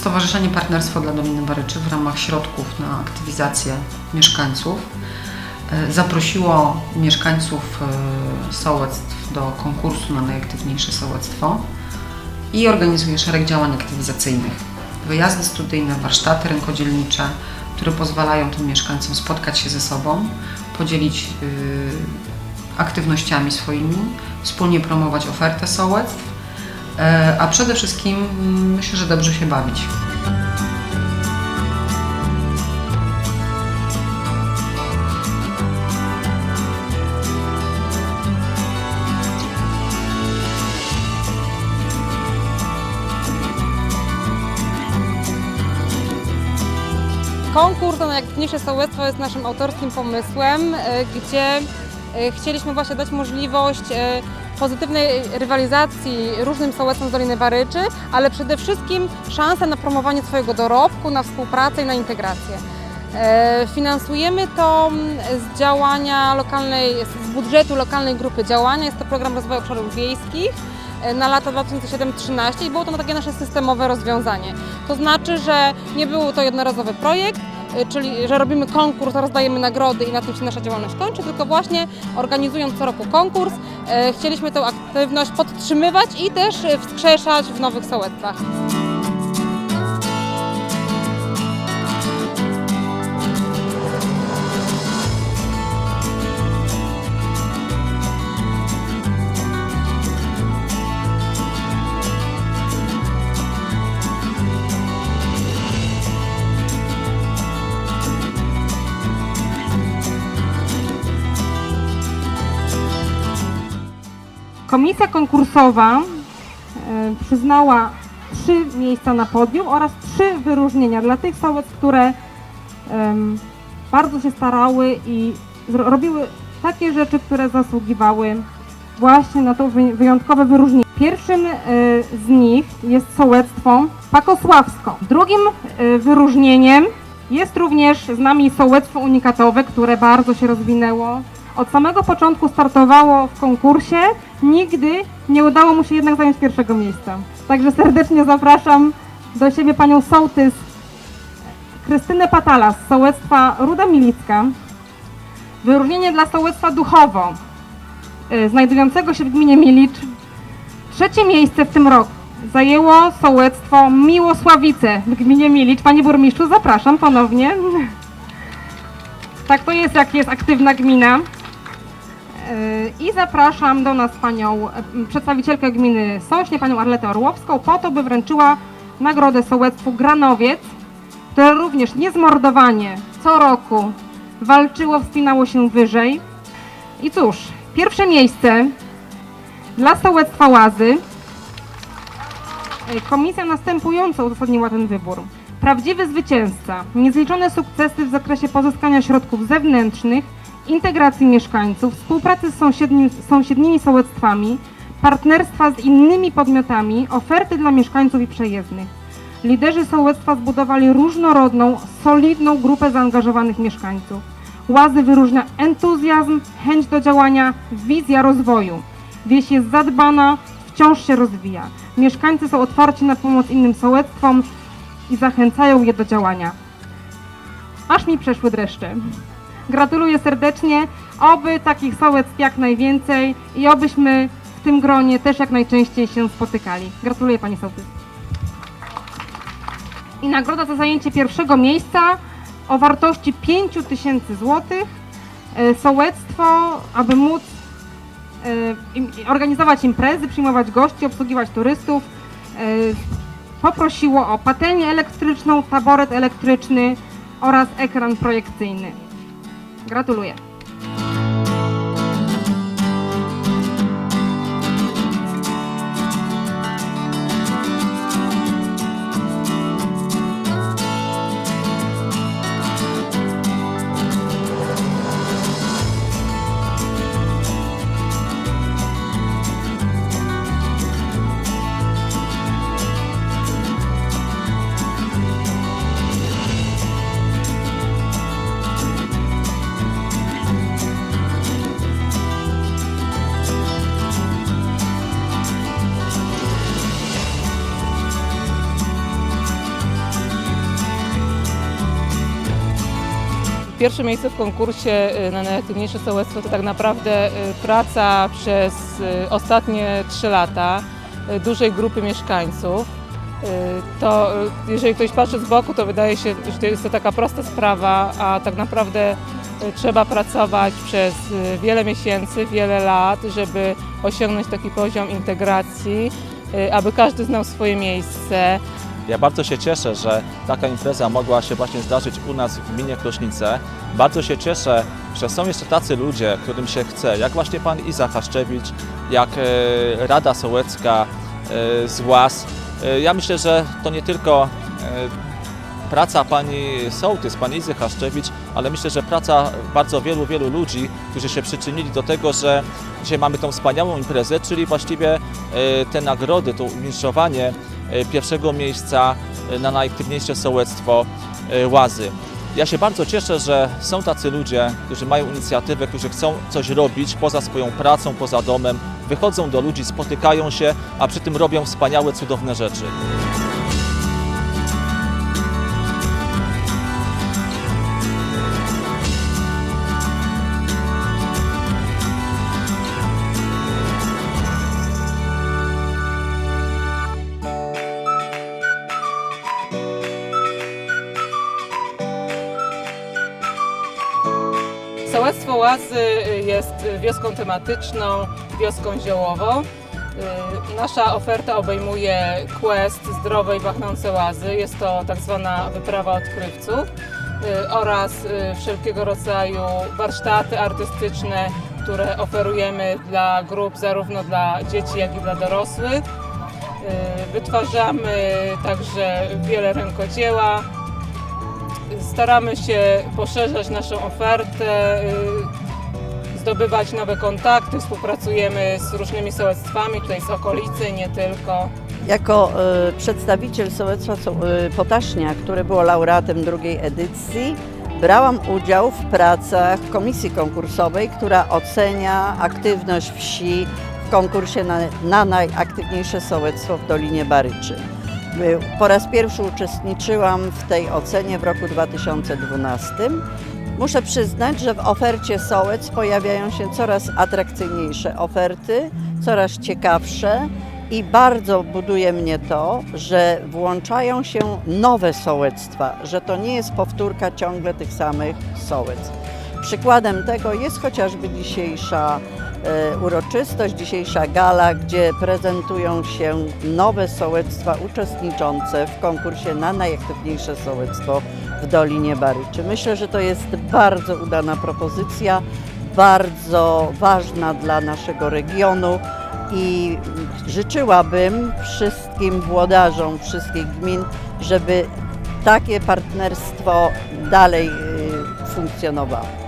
Stowarzyszenie Partnerstwo dla Doliny Baryczy w ramach środków na aktywizację mieszkańców e, zaprosiło mieszkańców e, sołectw do konkursu na najaktywniejsze sołectwo i organizuje szereg działań aktywizacyjnych. Wyjazdy studyjne, warsztaty rękodzielnicze, które pozwalają tym mieszkańcom spotkać się ze sobą, podzielić y, aktywnościami swoimi, wspólnie promować ofertę sołectw, e, a przede wszystkim mm, myślę, że dobrze się bawić. Konkurs na najaktywniejsze sołectwo jest naszym autorskim pomysłem, e, gdzie e, chcieliśmy właśnie dać możliwość e, pozytywnej rywalizacji różnym sołectwom z Doliny Baryczy, ale przede wszystkim szansę na promowanie swojego dorobku, na współpracę i na integrację. E, Finansujemy to mm, z działania lokalnej, z budżetu lokalnej grupy działania. Jest to program rozwoju obszarów wiejskich e, na lata 2007-2013 i było to takie nasze systemowe rozwiązanie. To znaczy, że nie był to jednorazowy projekt, czyli że robimy konkurs, rozdajemy nagrody i na tym się nasza działalność kończy, tylko właśnie organizując co roku konkurs, e, chcieliśmy tę aktywność podtrzymywać i też e, wskrzeszać w nowych sołectwach. Komisja konkursowa e, przyznała trzy miejsca na podium oraz trzy wyróżnienia dla tych sołectw, które bardzo się starały i robiły takie rzeczy, które zasługiwały właśnie na to wy- wyjątkowe wyróżnienie. Pierwszym e, z nich jest sołectwo Pakosławsko. Drugim e, wyróżnieniem jest również z nami sołectwo unikatowe, które bardzo się rozwinęło. Od samego początku startowało w konkursie, nigdy nie udało mu się jednak zająć pierwszego miejsca. Także serdecznie zapraszam do siebie panią sołtys Krystynę Patala z sołectwa Ruda Milicka. Wyróżnienie dla sołectwa Duchowo, y, znajdującego się w gminie Milicz. Trzecie miejsce w tym roku zajęło sołectwo Miłosławice w gminie Milicz. Panie burmistrzu, zapraszam ponownie. Tak to jest, jak jest aktywna gmina. I zapraszam do nas panią przedstawicielkę gminy Sośnie, panią Arletę Orłowską, po to, by wręczyła nagrodę sołectwu Granowiec, które również niezmordowanie co roku walczyło, wspinało się wyżej. I cóż, pierwsze miejsce dla sołectwa Łazy. Komisja następująco uzasadniła ten wybór. Prawdziwy zwycięzca, niezliczone sukcesy w zakresie pozyskania środków zewnętrznych, integracji mieszkańców, współpracy z sąsiedni, sąsiednimi sołectwami, partnerstwa z innymi podmiotami, oferty dla mieszkańców i przejezdnych. Liderzy sołectwa zbudowali różnorodną, solidną grupę zaangażowanych mieszkańców. Łazy wyróżnia entuzjazm, chęć do działania, wizja rozwoju. Wieś jest zadbana, wciąż się rozwija. Mieszkańcy są otwarci na pomoc innym sołectwom i zachęcają je do działania. Aż mi przeszły dreszcze. Gratuluję serdecznie. Oby takich sołectw jak najwięcej i obyśmy w tym gronie też jak najczęściej się spotykali. Gratuluję Pani Sołtys. I nagroda za zajęcie pierwszego miejsca o wartości 5 tysięcy złotych. E, Sołectwo, aby móc e, organizować imprezy, przyjmować gości, obsługiwać turystów, e, poprosiło o patelnię elektryczną, taboret elektryczny oraz ekran projekcyjny. Gratuluję. Pierwsze miejsce w konkursie y, na najaktywniejsze sołectwo to tak naprawdę y, praca przez y, ostatnie 3 lata dużej grupy mieszkańców. To jeżeli ktoś patrzy z boku, to wydaje się, że to jest to taka prosta sprawa, a tak naprawdę trzeba pracować przez wiele miesięcy, wiele lat, żeby osiągnąć taki poziom integracji, aby każdy znał swoje miejsce, Ja bardzo się cieszę, że taka impreza mogła się właśnie zdarzyć u nas w gminie Krośnice. Bardzo się cieszę, że są jeszcze tacy ludzie, którym się chce, jak właśnie pan Iza Haszczewicz, jak e, Rada Sołecka e, z Łas. E, Ja myślę, że to nie tylko praca pani sołtys, pani Izy Haszczewicz, ale myślę, że praca bardzo wielu, wielu ludzi, którzy się przyczynili do tego, że dzisiaj mamy tą wspaniałą imprezę, czyli właściwie te nagrody, to umieszczowanie pierwszego miejsca e, na najaktywniejsze sołectwo e, Łazy. Ja się bardzo cieszę, że są tacy ludzie, którzy mają inicjatywę, którzy chcą coś robić poza swoją pracą, poza domem, wychodzą do ludzi, spotykają się, a przy tym robią wspaniałe, cudowne rzeczy. Łazy jest wioską tematyczną, wioską ziołową. Y, Nasza oferta obejmuje quest Zdrowe i Pachnące Łazy. Jest to tak zwana wyprawa odkrywców y, oraz y, wszelkiego rodzaju warsztaty artystyczne, które oferujemy dla grup zarówno dla dzieci, jak i dla dorosłych. Y, Wytwarzamy także wiele rękodzieła, staramy się poszerzać naszą ofertę, y, zdobywać nowe kontakty, współpracujemy z różnymi sołectwami tutaj z okolicy, nie tylko. Jako e, przedstawiciel sołectwa So- e, Potasznia, które było laureatem drugiej edycji, brałam udział w pracach komisji konkursowej, która ocenia aktywność wsi w konkursie na, na najaktywniejsze sołectwo w Dolinie Baryczy. E, Po raz pierwszy uczestniczyłam w tej ocenie w roku 2012. Muszę przyznać, że w ofercie sołec pojawiają się coraz atrakcyjniejsze oferty, coraz ciekawsze i bardzo buduje mnie to, że włączają się nowe sołectwa, że to nie jest powtórka ciągle tych samych sołectw. Przykładem tego jest chociażby dzisiejsza uroczystość, dzisiejsza gala, gdzie prezentują się nowe sołectwa uczestniczące w konkursie na najaktywniejsze sołectwo w Dolinie Baryczy. Myślę, że to jest bardzo udana propozycja, bardzo ważna dla naszego regionu i życzyłabym wszystkim włodarzom wszystkich gmin, żeby takie partnerstwo dalej y, funkcjonowało.